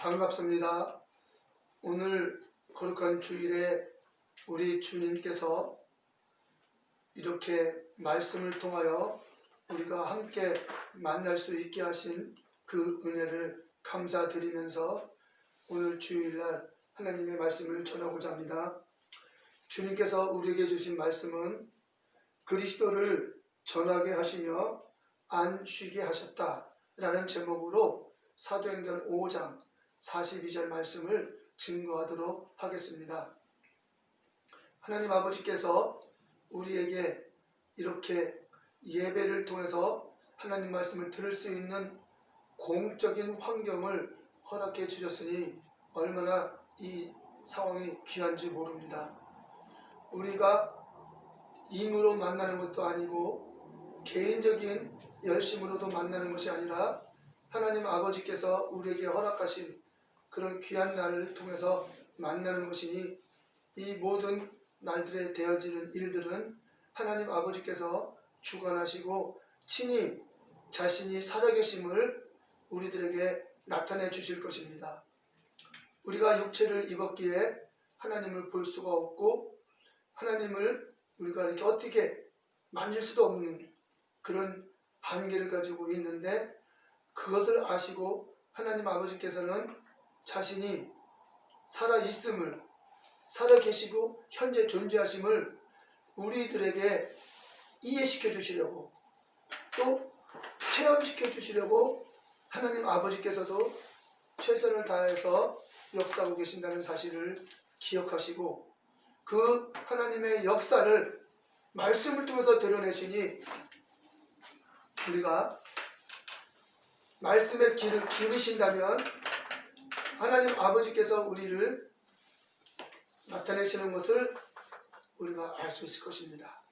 반갑습니다. 오늘 거룩한 주일에 우리 주님께서 이렇게 말씀을 통하여 우리가 함께 만날 수 있게 하신 그 은혜를 감사드리면서 오늘 주일날 하나님의 말씀을 전하고자 합니다. 주님께서 우리에게 주신 말씀은 그리스도를 전하게 하시며 안 쉬게 하셨다라는 제목으로 사도행전 5장 42절 말씀을 증거하도록 하겠습니다. 하나님 아버지께서 우리에게 이렇게 예배를 통해서 하나님 말씀을 들을 수 있는 공적인 환경을 허락해 주셨으니 얼마나 이 상황이 귀한지 모릅니다. 우리가 임으로 만나는 것도 아니고 개인적인 열심으로도 만나는 것이 아니라 하나님 아버지께서 우리에게 허락하신 그런 귀한 날을 통해서 만나는 것이니 이 모든 날들에 되어지는 일들은 하나님 아버지께서 주관하시고 친히 자신이 살아계심을 우리들에게 나타내 주실 것입니다. 우리가 육체를 입었기에 하나님을 볼 수가 없고 하나님을 우리가 이렇게 어떻게 만질 수도 없는 그런 한계를 가지고 있는데 그것을 아시고 하나님 아버지께서는 자신이 살아 있음을 살아 계시고 현재 존재하심을 우리들에게 이해시켜 주시려고 또 체험시켜 주시려고 하나님 아버지께서도 최선을 다해서 역사하고 계신다는 사실을 기억하시고 그 하나님의 역사를 말씀을 통해서 드러내시니 우리가 말씀의 길을 기르신다면 하나님 아버지께서 우리를 나타내시는 것을 우리가 알 수 있을 것입니다.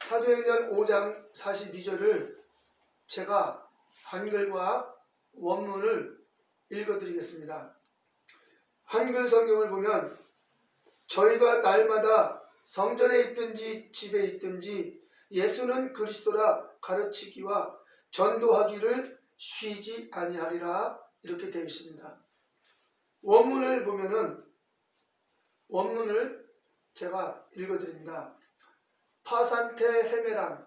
사도행전 5장 42절을 제가 한글과 원문을 읽어드리겠습니다. 한글 성경을 보면 저희가 날마다 성전에 있든지 집에 있든지 예수는 그리스도라 가르치기와 전도하기를 쉬지 아니하리라 이렇게 되어 있습니다. 원문을 보면은 원문을 제가 읽어드립니다. 파산테 헤메란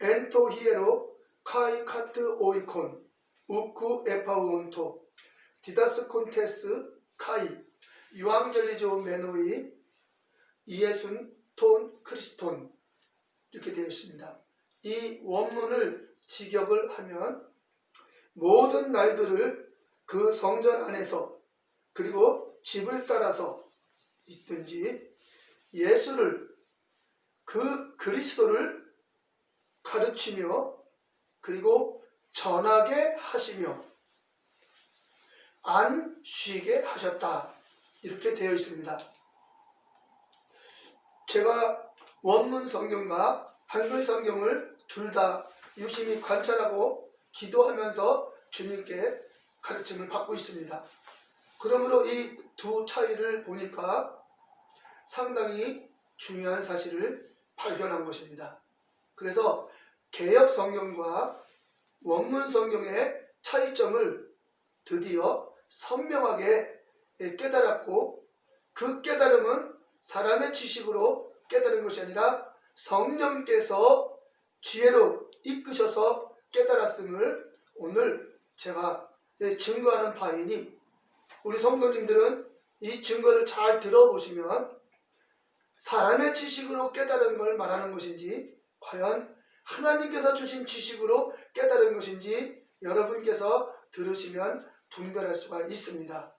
엔토 히에로 카이 카트 오이콘 우쿠 에파우온토 디다스 콘테스 카이 유앙젤리조 메노이 이예순 톤 크리스톤 이렇게 되어 있습니다. 이 원문을 직역을 하면 모든 날들을 그 성전 안에서 그리고 집을 따라서 있든지 예수를 그 그리스도를 가르치며 그리고 전하게 하시며 안 쉬게 하셨다. 이렇게 되어 있습니다. 제가 원문 성경과 한글 성경을 둘 다 유심히 관찰하고 기도하면서 주님께 가르침을 받고 있습니다. 그러므로 이 두 차이를 보니까 상당히 중요한 사실을 발견한 것입니다. 그래서 개혁 성경과 원문 성경의 차이점을 드디어 선명하게 깨달았고 그 깨달음은 사람의 지식으로 깨달은 것이 아니라 성령께서 지혜로 이끄셔서 깨달았음을 오늘 제가 증거하는 바이니 우리 성도님들은 이 증거를 잘 들어보시면 사람의 지식으로 깨달은 걸 말하는 것인지 과연 하나님께서 주신 지식으로 깨달은 것인지 여러분께서 들으시면 분별할 수가 있습니다.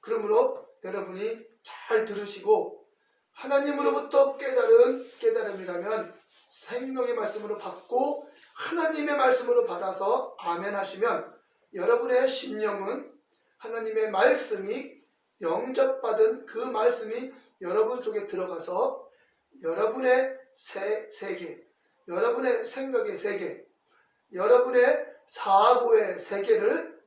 그러므로 여러분이 잘 들으시고 하나님으로부터 깨달은 깨달음이라면 생명의 말씀으로 받고 하나님의 말씀으로 받아서 아멘 하시면 여러분의 심령은 하나님의 말씀이 영접받은 그 말씀이 여러분 속에 들어가서 여러분의 세, 세계, 여러분의 생각의 세계, 여러분의 사고의 세계를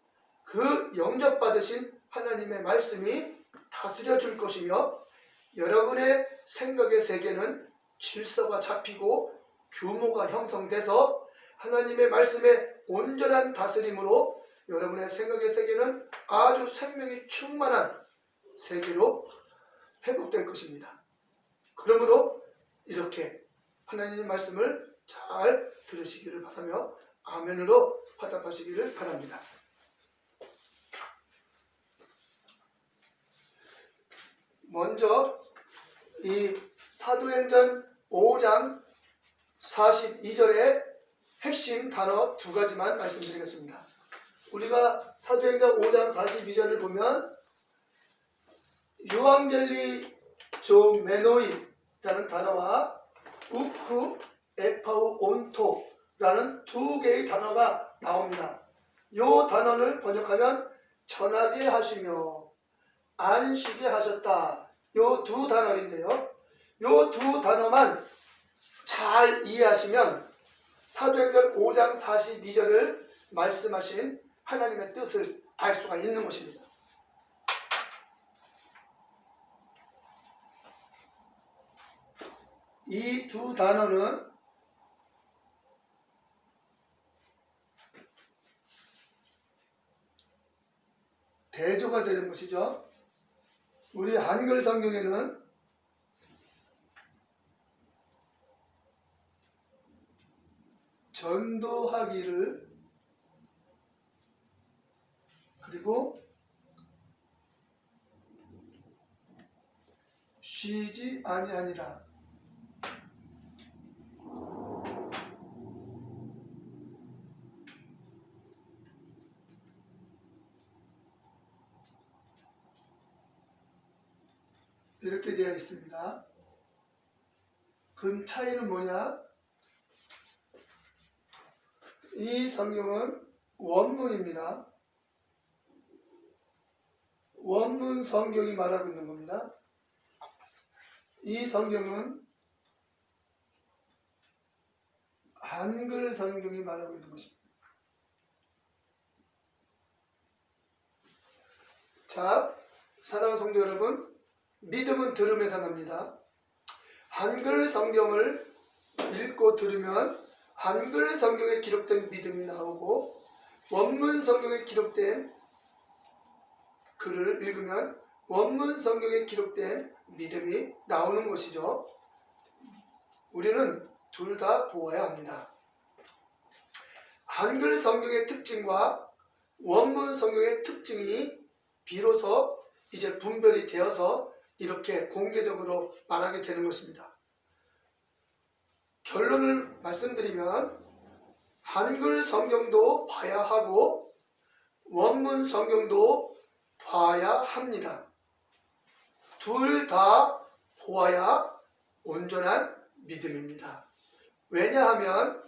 그 영접받으신 하나님의 말씀이 다스려 줄 것이며 여러분의 생각의 세계는 질서가 잡히고 규모가 형성돼서 하나님의 말씀의 온전한 다스림으로 여러분의 생각의 세계는 아주 생명이 충만한 세계로 회복될 것입니다. 그러므로 이렇게 하나님의 말씀을 잘 들으시기를 바라며 아멘으로 화답하시기를 바랍니다. 먼저 이 사도행전 5장 42절의 핵심 단어 두 가지만 말씀드리겠습니다. 우리가 사도행전 5장 42절을 보면 유앙젤리 조메노이라는 단어와 우크 에파우 온토라는 두 개의 단어가 나옵니다. 이 단어를 번역하면 전하게 하시며 안식에 하셨다. 요두 단어인데요. 요두 단어만 잘 이해하시면 사도행전 5장 42절을 말씀하신 하나님의 뜻을 알 수가 있는 것입니다. 이 두 단어는 대조가 되는 것이죠. 우리 한글 성경에는 전도하기를 그리고 쉬지 아니하니라 이렇게 되어 있습니다. 그 차이는 뭐냐? 이 성경은 원문입니다. 원문 성경이 말하고 있는 겁니다. 이 성경은 한글 성경이 말하고 있는 것입니다. 자, 사랑하는 성도 여러분, 믿음은 들음에서 납니다. 한글 성경을 읽고 들으면 한글 성경에 기록된 믿음이 나오고 원문 성경에 기록된 글을 읽으면 원문 성경에 기록된 믿음이 나오는 것이죠. 우리는 둘 다 보아야 합니다. 한글 성경의 특징과 원문 성경의 특징이 비로소 이제 분별이 되어서 이렇게 공개적으로 말하게 되는 것입니다. 결론을 말씀드리면 한글 성경도 봐야 하고 원문 성경도 봐야 합니다. 둘 다 보아야 온전한 믿음입니다. 왜냐하면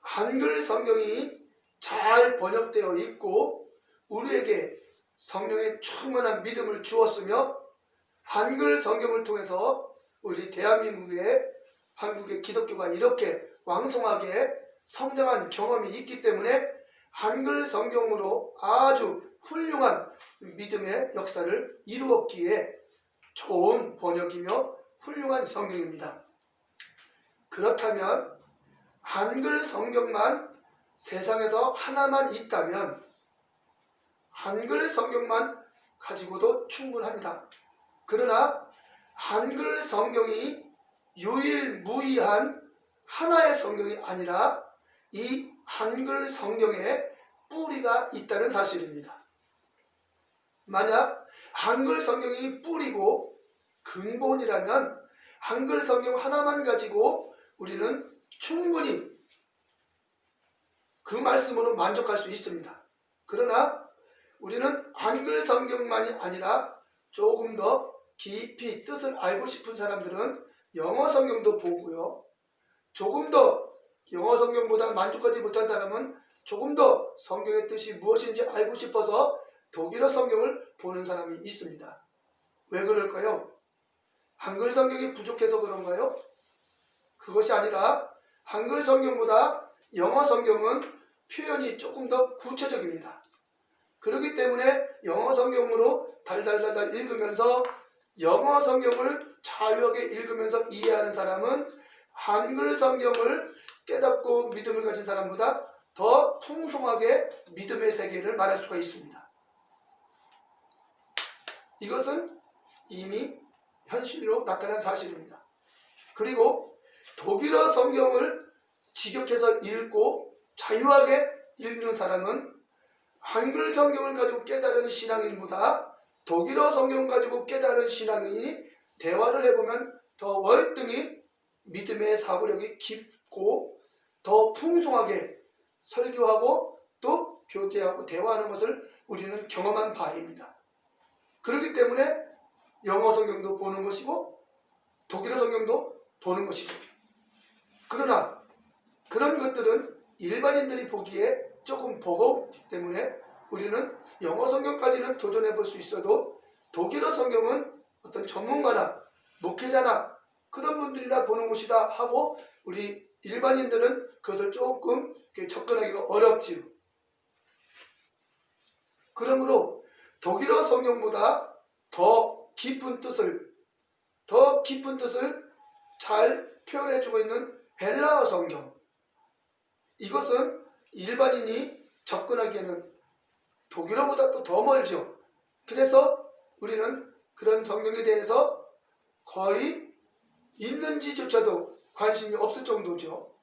한글 성경이 잘 번역되어 있고 우리에게 성령의 충만한 믿음을 주었으며 한글 성경을 통해서 우리 대한민국의 한국의 기독교가 이렇게 왕성하게 성장한 경험이 있기 때문에 한글 성경으로 아주 훌륭한 믿음의 역사를 이루었기에 좋은 번역이며 훌륭한 성경입니다. 그렇다면 한글 성경만 세상에서 하나만 있다면 한글 성경만 가지고도 충분합니다. 그러나 한글 성경이 유일무이한 하나의 성경이 아니라 이 한글 성경에 뿌리가 있다는 사실입니다. 만약 한글 성경이 뿌리고 근본이라면 한글 성경 하나만 가지고 우리는 충분히 그 말씀으로 만족할 수 있습니다. 그러나 우리는 한글 성경만이 아니라 조금 더 깊이 뜻을 알고 싶은 사람들은 영어 성경도 보고요. 조금 더 영어 성경보다 만족하지 못한 사람은 조금 더 성경의 뜻이 무엇인지 알고 싶어서 독일어 성경을 보는 사람이 있습니다. 왜 그럴까요? 한글 성경이 부족해서 그런가요? 그것이 아니라 한글 성경보다 영어 성경은 표현이 조금 더 구체적입니다. 그렇기 때문에 영어 성경으로 달달달달 읽으면서 영어 성경을 자유하게 읽으면서 이해하는 사람은 한글 성경을 깨닫고 믿음을 가진 사람보다 더 풍성하게 믿음의 세계를 말할 수가 있습니다. 이것은 이미 현실로 나타난 사실입니다. 그리고 독일어 성경을 직역해서 읽고 자유하게 읽는 사람은 한글 성경을 가지고 깨달은 신앙인보다 독일어 성경 가지고 깨달은 신앙인이 대화를 해보면 더 월등히 믿음의 사고력이 깊고 더 풍성하게 설교하고 또 교제하고 대화하는 것을 우리는 경험한 바입니다. 그렇기 때문에 영어 성경도 보는 것이고 독일어 성경도 보는 것이죠. 그러나 그런 것들은 일반인들이 보기에 조금 버거웠기 때문에 우리는 영어 성경까지는 도전해 볼 수 있어도 독일어 성경은 어떤 전문가나 목회자나 그런 분들이나 보는 것이다 하고 우리 일반인들은 그것을 조금 접근하기가 어렵지요. 그러므로 독일어 성경보다 더 깊은 뜻을 더 깊은 뜻을 잘 표현해주고 있는 헬라어 성경 이것은 일반인이 접근하기에는 독일어보다 또 더 멀죠. 그래서 우리는 그런 성경에 대해서 거의 있는지조차도 관심이 없을 정도죠.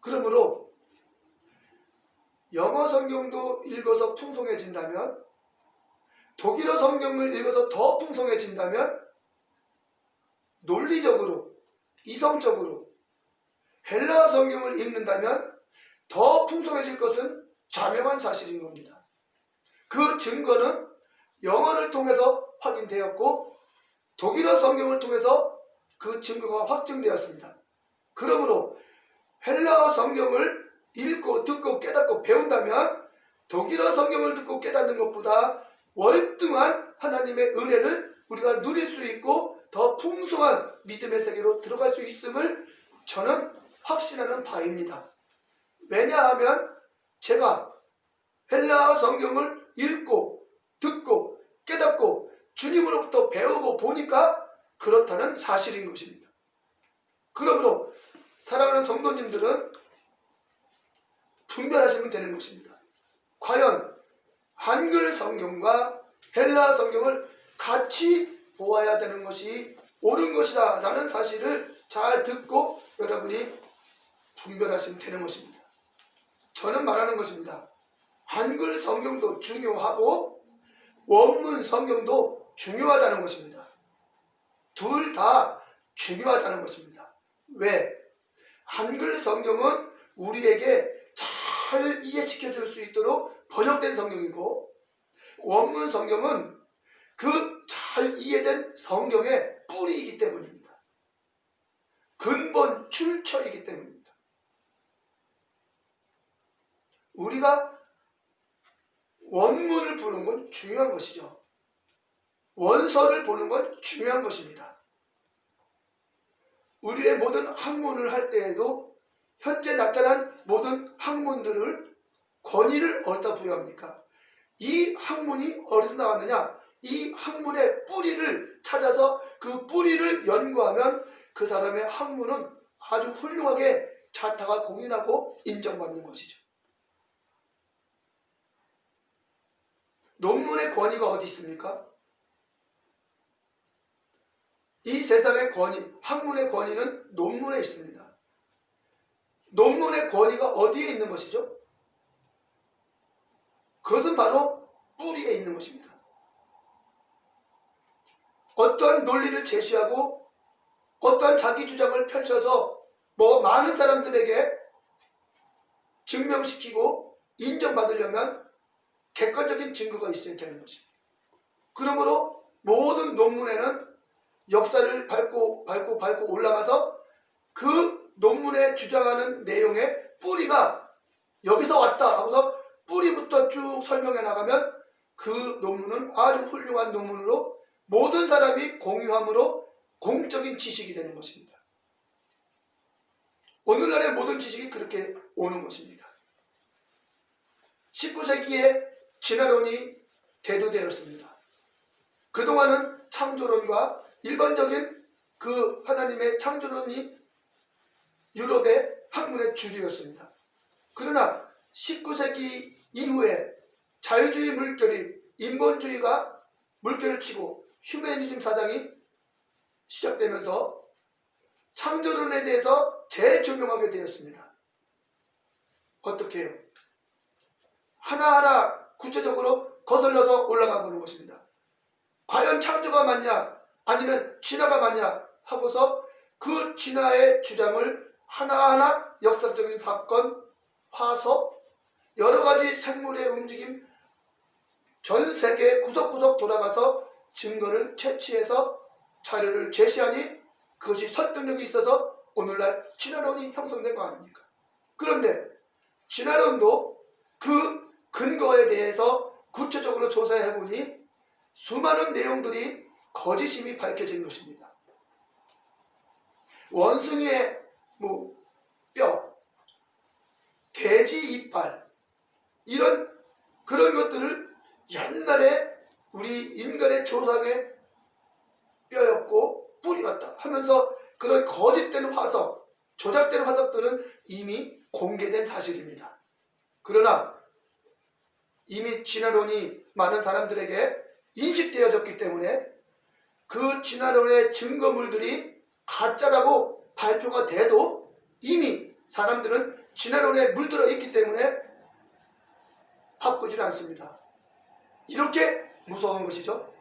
그러므로 영어 성경도 읽어서 풍성해진다면 독일어 성경을 읽어서 더 풍성해진다면 논리적으로 이성적으로 헬라어 성경을 읽는다면 더 풍성해질 것은 자명한 사실인 겁니다. 그 증거는 영어를 통해서 확인되었고 독일어 성경을 통해서 그 증거가 확증되었습니다. 그러므로 헬라어 성경을 읽고 듣고 깨닫고 배운다면 독일어 성경을 듣고 깨닫는 것보다 월등한 하나님의 은혜를 우리가 누릴 수 있고 더 풍성한 믿음의 세계로 들어갈 수 있음을 저는 확신하는 바입니다. 왜냐하면 제가 헬라어 성경을 읽고 주님으로부터 배우고 보니까 그렇다는 사실인 것입니다. 그러므로 사랑하는 성도님들은 분별하시면 되는 것입니다. 과연 한글 성경과 헬라 성경을 같이 보아야 되는 것이 옳은 것이다 라는 사실을 잘 듣고 여러분이 분별하시면 되는 것입니다. 저는 말하는 것입니다. 한글 성경도 중요하고 원문 성경도 중요하다는 것입니다. 둘 다 중요하다는 것입니다. 왜? 한글 성경은 우리에게 잘 이해시켜 줄 수 있도록 번역된 성경이고 원문 성경은 그 잘 이해된 성경의 뿌리이기 때문입니다. 근본 출처이기 때문입니다. 우리가 원문을 보는 건 중요한 것이죠. 원서를 보는 건 중요한 것입니다. 우리의 모든 학문을 할 때에도 현재 나타난 모든 학문들을 권위를 어디다 부여합니까? 이 학문이 어디서 나왔느냐? 이 학문의 뿌리를 찾아서 그 뿌리를 연구하면 그 사람의 학문은 아주 훌륭하게 자타가 공인하고 인정받는 것이죠. 논문의 권위가 어디 있습니까? 이 세상의 권위, 학문의 권위는 논문에 있습니다. 논문의 권위가 어디에 있는 것이죠? 그것은 바로 뿌리에 있는 것입니다. 어떠한 논리를 제시하고 어떠한 자기 주장을 펼쳐서 뭐 많은 사람들에게 증명시키고 인정받으려면 객관적인 증거가 있어야 되는 것입니다. 그러므로 모든 논문에는 역사를 밟고 밟고 밟고 올라가서 그 논문에 주장하는 내용의 뿌리가 여기서 왔다 하고서 뿌리부터 쭉 설명해 나가면 그 논문은 아주 훌륭한 논문으로 모든 사람이 공유함으로 공적인 지식이 되는 것입니다. 오늘날의 모든 지식이 그렇게 오는 것입니다. 19세기에 진화론이 대두되었습니다. 그동안은 창조론과 일반적인 그 하나님의 창조론이 유럽의 학문의 주류였습니다. 그러나 19세기 이후에 자유주의 물결이 인본주의가 물결을 치고 휴메니즘 사상이 시작되면서 창조론에 대해서 재조명하게 되었습니다. 어떻게 해요? 하나하나 구체적으로 거슬러서 올라가 보는 것입니다. 과연 창조가 맞냐 아니면 진화가 맞냐 하고서 그 진화의 주장을 하나하나 역사적인 사건, 화석, 여러 가지 생물의 움직임 전 세계 구석구석 돌아가서 증거를 채취해서 자료를 제시하니 그것이 설득력이 있어서 오늘날 진화론이 형성된 거 아닙니까? 그런데 진화론도 그 근거에 대해서 구체적으로 조사해 보니 수많은 내용들이 거짓임이 밝혀진 것입니다. 원숭이의 뭐 뼈, 돼지 이빨 이런 그런 것들을 옛날에 우리 인간의 조상의 뼈였고 뿌리였다 하면서 그런 거짓된 화석, 조작된 화석들은 이미 공개된 사실입니다. 그러나 이미 진화론이 많은 사람들에게 인식되어졌기 때문에 그 진화론의 증거물들이 가짜라고 발표가 돼도 이미 사람들은 진화론에 물들어 있기 때문에 바꾸지는 않습니다. 이렇게 무서운 것이죠.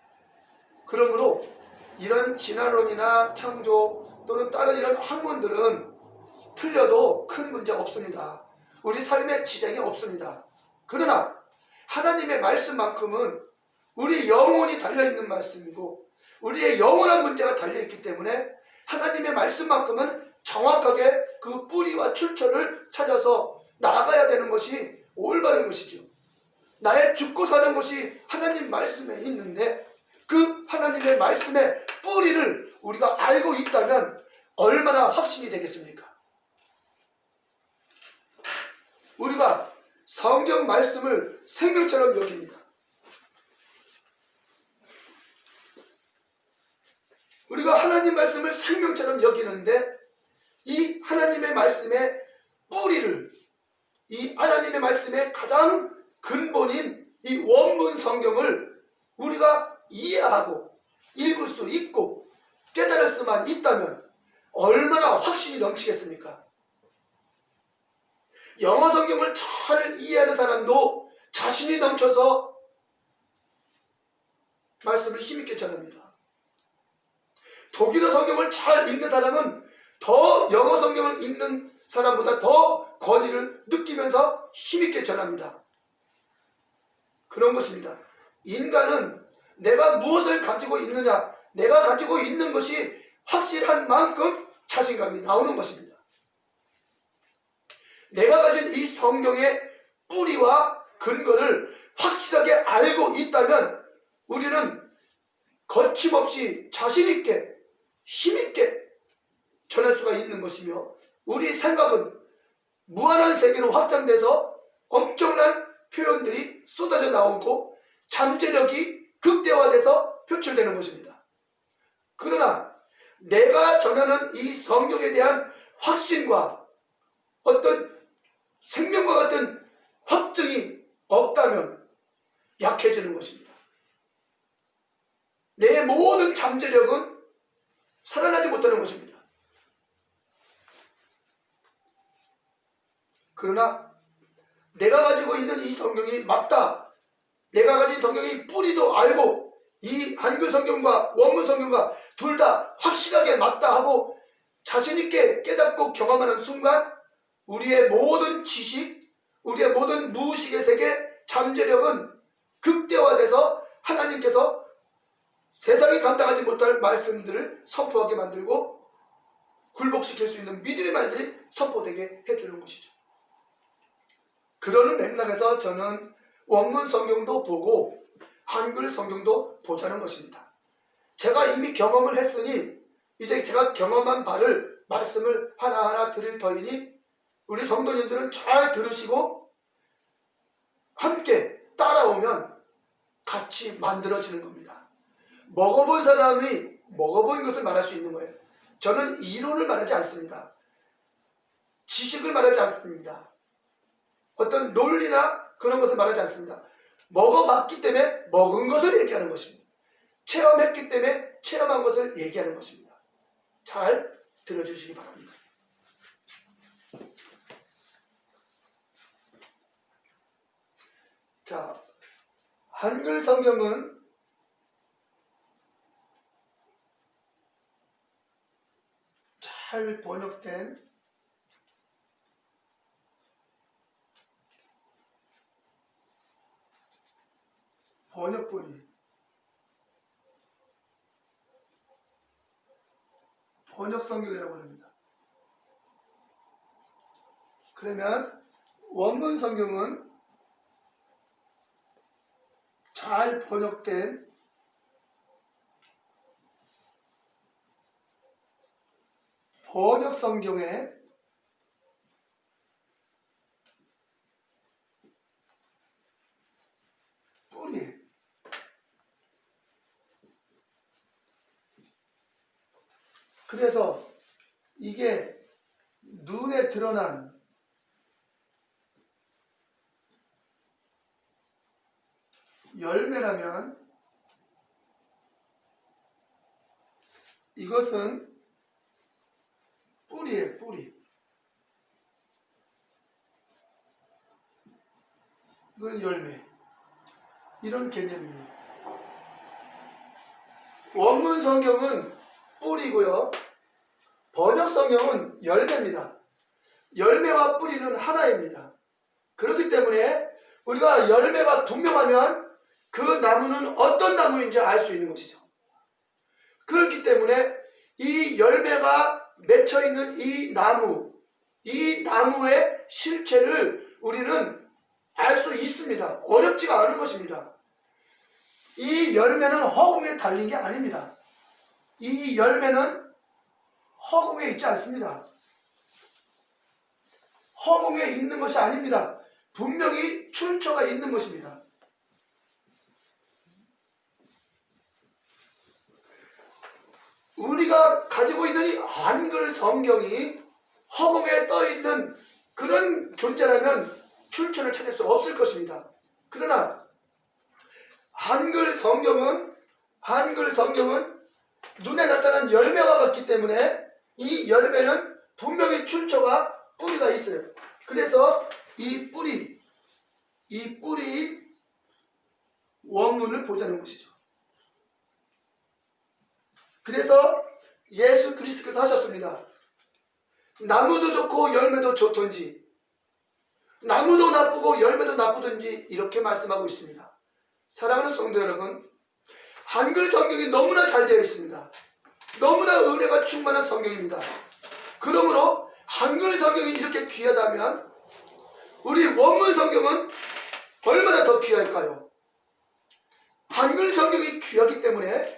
그러므로 이런 진화론이나 창조 또는 다른 이런 학문들은 틀려도 큰 문제 없습니다. 우리 삶에 지장이 없습니다. 그러나 하나님의 말씀만큼은 우리 영혼이 달려있는 말씀이고 우리의 영원한 문제가 달려있기 때문에 하나님의 말씀만큼은 정확하게 그 뿌리와 출처를 찾아서 나가야 되는 것이 올바른 것이죠. 나의 죽고 사는 것이 하나님 말씀에 있는데 그 하나님의 말씀의 뿌리를 우리가 알고 있다면 얼마나 확신이 되겠습니까? 우리가 성경 말씀을 생명처럼 여깁니다. 우리가 하나님 말씀을 생명처럼 여기는데 이 하나님의 말씀의 뿌리를 이 하나님의 말씀의 가장 근본인 이 원문 성경을 우리가 이해하고 읽을 수 있고 깨달을 수만 있다면 얼마나 확신이 넘치겠습니까? 영어 성경을 잘 이해하는 사람도 자신이 넘쳐서 말씀을 힘있게 전합니다. 독일어 성경을 잘 읽는 사람은 더 영어 성경을 읽는 사람보다 더 권위를 느끼면서 힘있게 전합니다. 그런 것입니다. 인간은 내가 무엇을 가지고 있느냐, 내가 가지고 있는 것이 확실한 만큼 자신감이 나오는 것입니다. 내가 가진 이 성경의 뿌리와 근거를 확실하게 알고 있다면 우리는 거침없이 자신있게 힘있게 전할 수가 있는 것이며 우리 생각은 무한한 세계로 확장돼서 엄청난 표현들이 쏟아져 나오고 잠재력이 극대화돼서 표출되는 것입니다. 그러나 내가 전하는 이 성경에 대한 확신과 어떤 생명과 같은 확증이 없다면 약해지는 것입니다. 내 모든 잠재력은 살아나지 못하는 것입니다. 그러나 내가 가지고 있는 이 성경이 맞다. 내가 가진 성경이 뿌리도 알고 이 한글 성경과 원문 성경과 둘 다 확실하게 맞다 하고 자신 있게 깨닫고 경험하는 순간 우리의 모든 지식, 우리의 모든 무의식의 세계, 잠재력은 극대화돼서 하나님께서 세상이 감당하지 못할 말씀들을 선포하게 만들고 굴복시킬 수 있는 믿음의 말들이 선포되게 해주는 것이죠. 그러는 맥락에서 저는 원문 성경도 보고 한글 성경도 보자는 것입니다. 제가 이미 경험을 했으니 이제 제가 경험한 바를 말씀을 하나하나 드릴 터이니 우리 성도님들은 잘 들으시고 함께 따라오면 같이 만들어지는 겁니다. 먹어본 사람이 먹어본 것을 말할 수 있는 거예요. 저는 이론을 말하지 않습니다. 지식을 말하지 않습니다. 어떤 논리나 그런 것을 말하지 않습니다. 먹어봤기 때문에 먹은 것을 얘기하는 것입니다. 체험했기 때문에 체험한 것을 얘기하는 것입니다. 잘 들어주시기 바랍니다. 자, 한글 성경은 잘 번역된 번역본이 번역 성경이라고 합니다. 그러면 원문 성경은 잘 번역된 번역 성경에 뿌리. 그래서 이게 눈에 드러난 열매라면 이것은 뿌리예요, 뿌리. 이건 열매. 이런 개념입니다. 원문 성경은 뿌리고요. 번역 성경은 열매입니다. 열매와 뿌리는 하나입니다. 그렇기 때문에 우리가 열매가 분명하면 그 나무는 어떤 나무인지 알 수 있는 것이죠. 그렇기 때문에 이 열매가 맺혀 있는 이 나무, 이 나무의 실체를 우리는 알 수 있습니다. 어렵지가 않은 것입니다. 이 열매는 허공에 달린 게 아닙니다. 이 열매는 허공에 있지 않습니다. 허공에 있는 것이 아닙니다. 분명히 출처가 있는 것입니다. 우리가 가지고 있는 이 한글 성경이 허공에 떠 있는 그런 존재라면 출처를 찾을 수 없을 것입니다. 그러나 한글 성경은 한글 성경은 눈에 나타난 열매와 같기 때문에 이 열매는 분명히 출처가 뿌리가 있어요. 그래서 이 뿌리, 이 뿌리 원문을 보자는 것이죠. 그래서 예수 그리스도께서 하셨습니다. 나무도 좋고 열매도 좋던지 나무도 나쁘고 열매도 나쁘든지 이렇게 말씀하고 있습니다. 사랑하는 성도 여러분, 한글 성경이 너무나 잘 되어 있습니다. 너무나 은혜가 충만한 성경입니다. 그러므로 한글 성경이 이렇게 귀하다면 우리 원문 성경은 얼마나 더 귀할까요? 한글 성경이 귀하기 때문에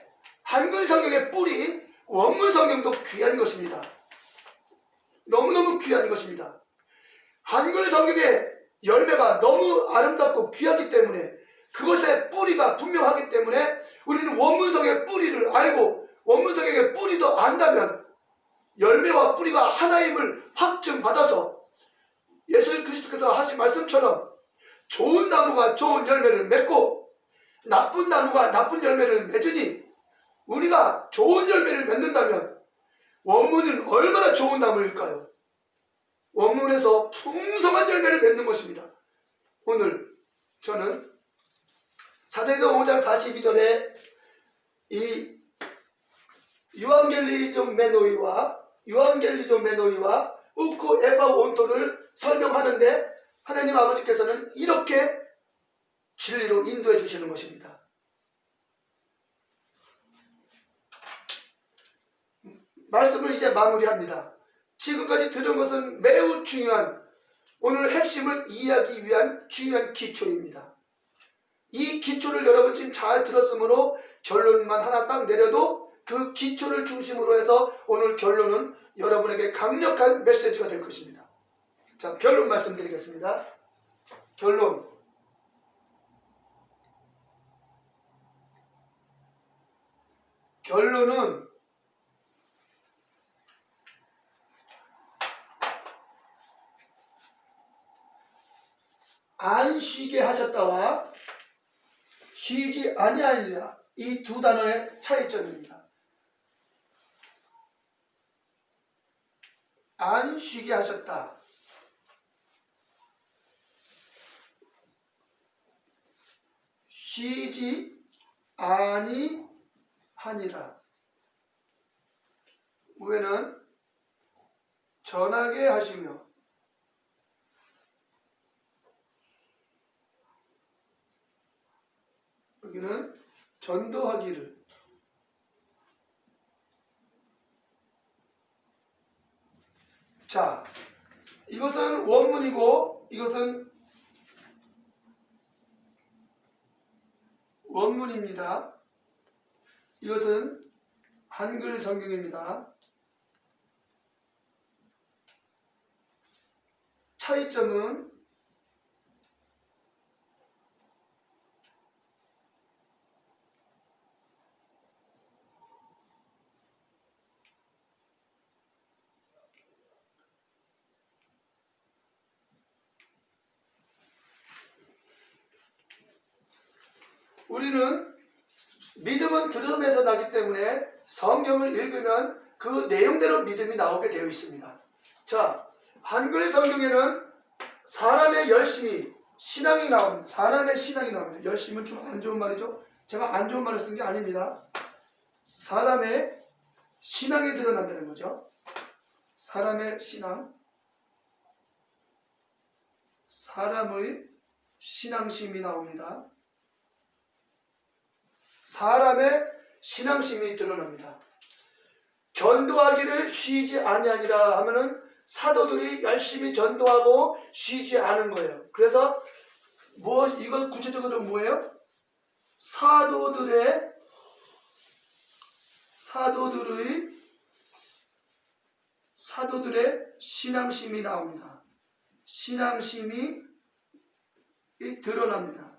한글 성경의 뿌리인 원문 성경도 귀한 것입니다. 너무너무 귀한 것입니다. 한글 성경의 열매가 너무 아름답고 귀하기 때문에 그것의 뿌리가 분명하기 때문에 우리는 원문성의 뿌리를 알고 원문성의 뿌리도 안다면 열매와 뿌리가 하나임을 확증받아서 예수 그리스도께서 하신 말씀처럼 좋은 나무가 좋은 열매를 맺고 나쁜 나무가 나쁜 열매를 맺으니 우리가 좋은 열매를 맺는다면 원문은 얼마나 좋은 나무일까요? 원문에서 풍성한 열매를 맺는 것입니다. 오늘 저는 사도행전 5장 42절에 이 유앙겔리좀 메노이와 유앙겔리좀 메노이와 우크 에바 온토를 설명하는데 하나님 아버지께서는 이렇게 진리로 인도해 주시는 것입니다. 말씀을 이제 마무리합니다. 지금까지 들은 것은 매우 중요한 오늘 핵심을 이해하기 위한 중요한 기초입니다. 이 기초를 여러분 지금 잘 들었으므로 결론만 하나 딱 내려도 그 기초를 중심으로 해서 오늘 결론은 여러분에게 강력한 메시지가 될 것입니다. 자, 결론 말씀드리겠습니다. 결론. 결론은 안 쉬게 하셨다와 쉬지 아니하리라 이 두 단어의 차이점입니다. 안 쉬게 하셨다. 쉬지 아니하니라. 위에는 전하게 하시며 여기는 전도하기를 자 이것은 원문이고 이것은 원문입니다. 이것은 한글 성경입니다. 차이점은 우리는 믿음은 들음에서 나기 때문에 성경을 읽으면 그 내용대로 믿음이 나오게 되어 있습니다. 자, 한글 성경에는 사람의 열심이 신앙이 나옵니다. 사람의 신앙이 나옵니다. 열심은 좀 안 좋은 말이죠. 제가 안 좋은 말을 쓴 게 아닙니다. 사람의 신앙이 드러난다는 거죠. 사람의 신앙, 사람의 신앙심이 나옵니다. 사람의 신앙심이 드러납니다. 전도하기를 쉬지 아니하니라 하면은 사도들이 열심히 전도하고 쉬지 않은 거예요. 그래서 뭐 이건 구체적으로 뭐예요? 사도들의 사도들의 사도들의 신앙심이 나옵니다. 신앙심이 이 드러납니다.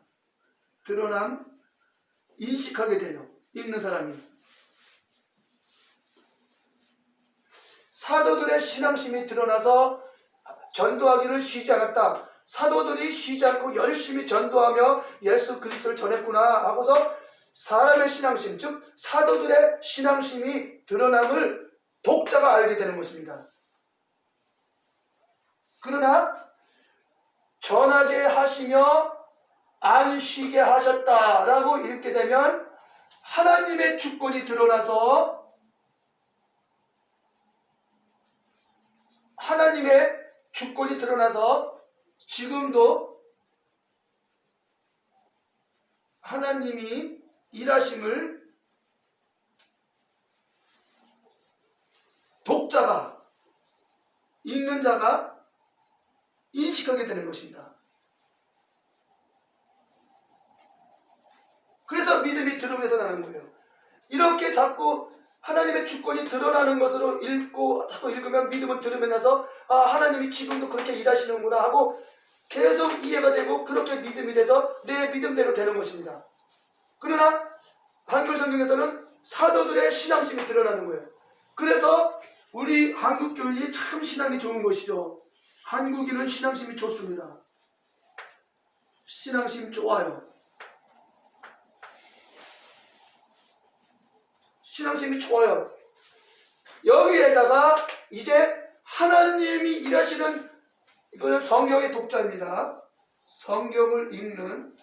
드러남 인식하게 돼요. 읽는 사람이. 사도들의 신앙심이 드러나서 전도하기를 쉬지 않았다. 사도들이 쉬지 않고 열심히 전도하며 예수 그리스도를 전했구나 하고서 사람의 신앙심, 즉 사도들의 신앙심이 드러남을 독자가 알게 되는 것입니다. 그러나 전하게 하시며 안 쉬게 하셨다라고 읽게 되면 하나님의 주권이 드러나서 하나님의 주권이 드러나서 지금도 하나님이 일하심을 독자가 읽는 자가 인식하게 되는 것입니다. 그래서 믿음이 들음에서 나는 거예요. 이렇게 자꾸 하나님의 주권이 드러나는 것으로 읽고 자꾸 읽으면 믿음은 들음에 나서 아 하나님이 지금도 그렇게 일하시는구나 하고 계속 이해가 되고 그렇게 믿음이 돼서 내 믿음대로 되는 것입니다. 그러나 한글 성경에서는 사도들의 신앙심이 드러나는 거예요. 그래서 우리 한국 교인이 참 신앙이 좋은 것이죠. 한국인은 신앙심이 좋습니다. 신앙심 좋아요. 신앙심이 좋아요. 여기에다가 이제 하나님이 일하시는 이거는 성경의 독자입니다. 성경을 읽는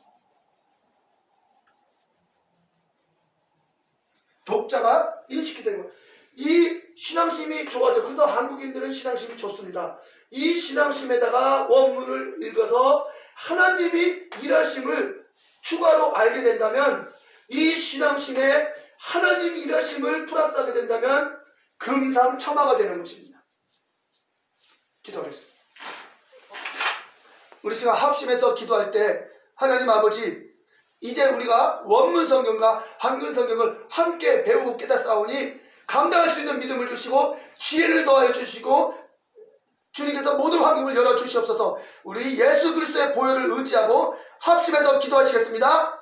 독자가 인식이 거예요. 이 신앙심이 좋아져. 그래도 한국인들은 신앙심이 좋습니다. 이 신앙심에다가 원문을 읽어서 하나님이 일하심을 추가로 알게 된다면 이 신앙심에 하나님이 일하심을 플러스하게 된다면 금상첨화가 되는 것입니다. 기도하겠습니다. 우리 시간 합심해서 기도할 때 하나님 아버지 이제 우리가 원문 성경과 한글 성경을 함께 배우고 깨닫사오니 감당할 수 있는 믿음을 주시고 지혜를 더하여 주시고 주님께서 모든 환경을 열어 주시옵소서 우리 예수 그리스도의 보혈을 의지하고 합심해서 기도하시겠습니다.